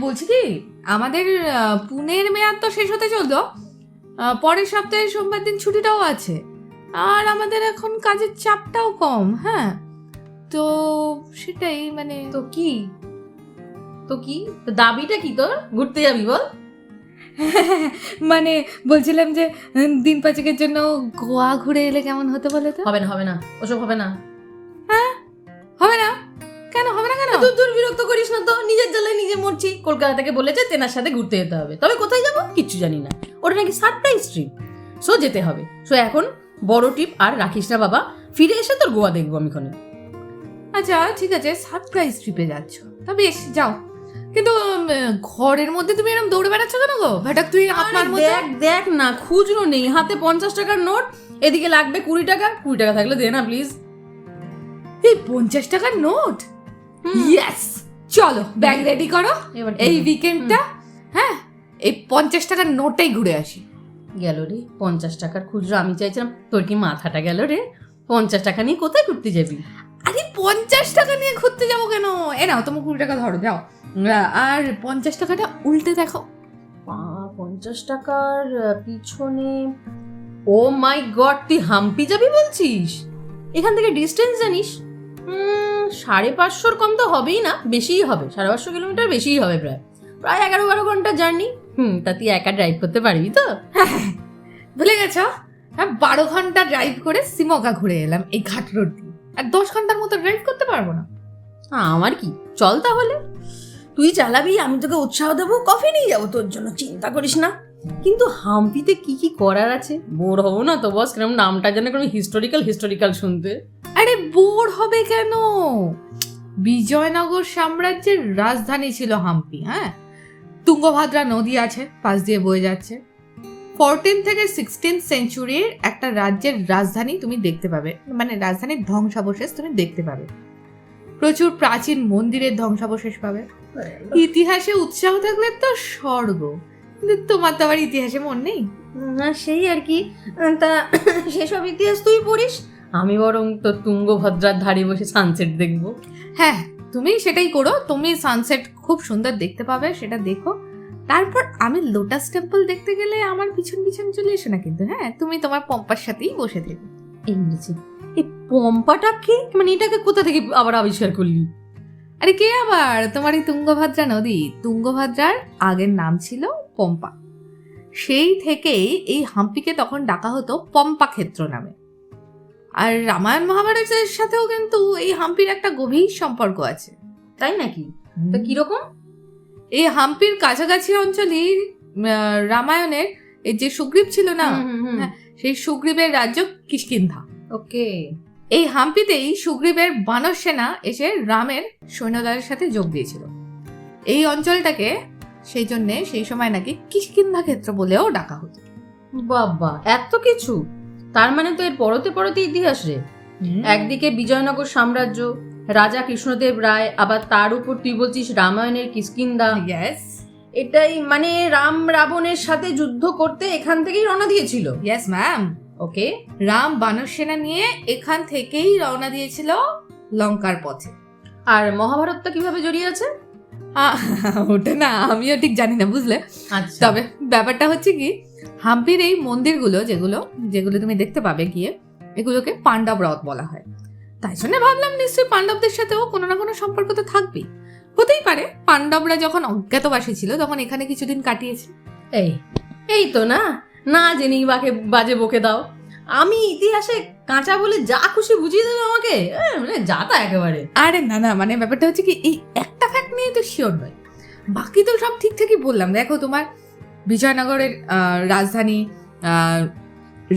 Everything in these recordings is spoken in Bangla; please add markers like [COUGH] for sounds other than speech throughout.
বলছি কি? আমাদের পুনের মেয়াদ তো শেষ হতে চলল আহ, পরের সপ্তাহে সোমবার দিন ছুটিটাও আছে। আর আমাদের এখন কাজের চাপটাও কম হ্যাঁ? তো সেটাই মানে তো কি? তো কি? তো দাবিটা কি তোর? ঘুরতে যাবি বল। [LAUGHS] মানে বলছিলাম যে দিন পাঁচেকের জন্য গোয়া ঘুরে এলে কেমন হতে বলে তো? হবে না হবে না। ওসব হবে না। না তো নিজের জ্বালায় নিজে মরছি। কলকাতা থেকে বলেছে তেনার সাথে ঘুরতে যেতে হবে। তবে কোথায় যাব? কিচ্ছু জানি না। ওটা নাকি সারপ্রাইজ ট্রিপ সো যেতে হবে। সো এখন বড় ট্রিপ আর রাখিস না বাবা ফিরে এসে তোর গোয়া দেখব আমি ক্ষণে আচ্ছা ঠিক আছে সারপ্রাইজ ট্রিপে যাচ্ছ। তা বেশ যাও। কিন্তু ঘরের মধ্যে তুমি এরকম দৌড়ে বেড়াচ্ছ কেন গো? ভাটাক তুই আপনার দেখ দেখ না খুচরো নেই। হাতে পঞ্চাশ টাকার নোট এদিকে লাগবে কুড়ি টাকা। কুড়ি টাকা থাকলে দে না প্লিজ এই পঞ্চাশ টাকার নোট? ইয়েস চলো ব্যাগ রেডি করো। এই উইকেন্ডটা হ্যাঁ এই পঞ্চাশ টাকার নোটেই ঘুরে আসি। গেল রে পঞ্চাশ টাকার খুচরো। আমি চাইছিলাম তোর কি মাথাটা গেল রে? পঞ্চাশ টাকা নিয়ে কোথায় ঘুরতে যাবি? আরে পঞ্চাশ টাকা নিয়ে ঘুরতে যাব কেন? এ নাও তোমার কুড়ি টাকা ধরো যাও। আর পঞ্চাশ টাকাটা উল্টে দেখো। পঞ্চাশ টাকার পিছনে। ও মাই গড তুই হাম্পি যাবি বলছিস? এখান থেকে ডিস্টেন্স জানিস? উম, সাড়ে পাঁচশোর কম তো হবেই না বেশিই হবে সাড়ে পাঁচশো কিলোমিটার বেশিই হবে প্রায়। প্রায় এগারো বারো ঘণ্টা জার্নি। হুম তা তুই একা ড্রাইভ করতে পারবি তো? [LAUGHS] ভুলে গেছ? হ্যাঁ বারো ঘণ্টা ড্রাইভ করে সিমকা ঘুরে এলাম এই ঘাট রোড দিয়ে। আর দশ ঘণ্টার মতো ড্রাইভ করতে পারব না। আমার কি? চল তাহলে। তুই চালাবি আমি তোকে উৎসাহ দেবো কফি নিয়ে যাব তোর জন্য চিন্তা করিস না। কিন্তু হাম্পিতে কি কি করার আছে? বোর হব না তো বস কিরম নামটা যেন কোনো হিস্টোরিক্যাল হিস্টোরিক্যাল শুনতে। আরে বোর হবে কেন? বিজয়নগর সাম্রাজ্যের রাজধানী ছিল হাম্পি হ্যাঁ? তুঙ্গভাদ্রা নদী আছে, পাশ দিয়ে বয়ে যাচ্ছে। ফোরটিন থেকে সিক্সটিন সেঞ্চুরির একটা রাজ্যের রাজধানী তুমি দেখতে পাবে। মানে রাজধানীর ধ্বংসাবশেষ তুমি দেখতে পাবে। প্রচুর প্রাচীন মন্দিরের ধ্বংসাবশেষ পাবে। ইতিহাসে উৎসাহ থাকলে তো স্বর্গ, কিন্তু তোমার তো আবার ইতিহাসে মন নেই। না, সেই আর কি। তা, সেসব ইতিহাস তুই পড়িস? আমি বরং তো তুঙ্গভদ্রার ধারে বসে সানসেট দেখব। হ্যাঁ তুমি সেটাই করো। তুমি সানসেট খুব সুন্দর দেখতে পাবে সেটা দেখো। তারপর আমি লোটাস টেম্পল দেখতে গেলে আমার পিছন পিছন চলে এসো না কিন্তু হ্যাঁ? তুমি তোমার পম্পার সাথেই বসে দেখো ইংরেজি। এই পম্পাটা কি? মানে এটাকে কোথা থেকে আবার আবিষ্কার করলি? আরে কে আবার? তোমার এই তুঙ্গভাদ্রা নদী। তুঙ্গভাদ্রার আগের নাম ছিল পম্পা। সেই থেকেই এই হাম্পিকে তখন ডাকা হতো পম্পা ক্ষেত্র নামে। আর রামায়ণ মহাভারতের সাথেও কিন্তু এই হাম্পির একটা গভীর সম্পর্ক আছে। তাই নাকি? তা কীরকম? এই হাম্পির কাছাকাছি অঞ্চলে রামায়ণের এই যে সুগ্রীব ছিল না হ্যাঁ। সেই সুগ্রীবের রাজ্য কিষ্কিন্ধা। ওকে। এই হাম্পিতেই সুগ্রীবের বানর সেনা এসে রামের সৈন্যদলের সাথে যোগ দিয়েছিল। এই অঞ্চলটাকে সেই জন্যে সেই সময় নাকি কিষ্কিন্ধা ক্ষেত্র বলেও ডাকা হতো। বাবা এত কিছু? তার মানে তো এর পরতে পরতে ইতিহাস রে। একদিকে বিজয়নগর সাম্রাজ্য রাজা কৃষ্ণদেব রায় আবার তার উপর তুই বলছিস রামায়ণের কিষ্কিন্দা। ইয়েস এটাই মানে রাম রাবণের সাথে যুদ্ধ করতে এখান থেকেই রওনা দিয়েছিল। ইয়েস ম্যাম ওকে রাম বানর সেনা নিয়ে এখান থেকেই রওনা দিয়েছিল লঙ্কার পথে। আর মহাভারতটা কীভাবে জড়িয়ে আছে? ওটা না আমিও ঠিক জানি না বুঝলে? আচ্ছা। তবে ব্যাপারটা হচ্ছে কি হাম্পির এই মন্দিরগুলো যেগুলো যেগুলো তুমি দেখতে পাবে গিয়ে এগুলোকে পাণ্ডব রথ বলা হয়। তাই জন্য ভাবলাম নিশ্চয়ই পাণ্ডবদের সাথেও কোনো না কোনো সম্পর্ক তো থাকবেই। হতেই পারে পাণ্ডবরা যখন অজ্ঞাতবাসী ছিল তখন এখানে কিছুদিন কাটিয়েছে। এই এই তো না না জেনি বাকে বাজে বকে দাও। আমি ইতিহাসে কাঁচা বলে যা খুশি বুঝিয়ে দেবে আমাকে মানে যাতা একেবারে। আরে না না মানে ব্যাপারটা হচ্ছে কি এই একটা ফ্যাক্ট নিয়ে তো শিওর নয়। বাকি তো সব ঠিকঠাকই বললাম। দেখো তোমার বিজয়নগরের রাজধানী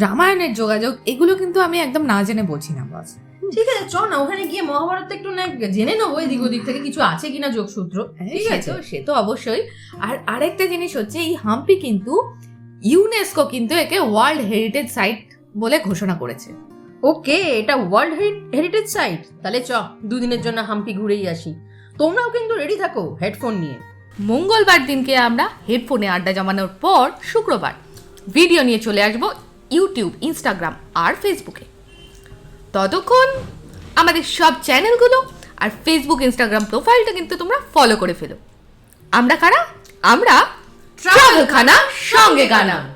রামায়ণের যোগাযোগ এগুলো কিন্তু আমি একদম না জেনে বলছি না বস। ঠিক আছে চ না ওখানে গিয়ে মহাভারত একটু না জেনে নেব এদিক ওদিক থেকে কিছু আছে কিনা যোগসূত্র। ঠিক সে আছে? সে তো অবশ্যই। আর আরেকটা জিনিস হচ্ছে এই হাম্পি কিন্তু ইউনেস্কো কিন্তু একে ওয়ার্ল্ড হেরিটেজ সাইট বলে ঘোষণা করেছে। ওকে এটা ওয়ার্ল্ড হেরিটেজ সাইট? তাহলে চ দুদিনের জন্য হাম্পি ঘুরেই আসি। তোমরাও কিন্তু রেডি থাকো হেডফোন নিয়ে। মঙ্গলবার দিনকে আমরা হেডফোনে আড্ডা জমানোর পর শুক্রবার ভিডিও নিয়ে চলে আসব ইউটিউব ইনস্টাগ্রাম আর ফেসবুকে। ততক্ষণ আমাদের সব চ্যানেলগুলো আর ফেসবুক ইনস্টাগ্রাম প্রোফাইলটা কিন্তু তোমরা ফলো করে ফেলো। আমরা কারা? আমরা ট্রাভেল খানা সঙ্গে গানা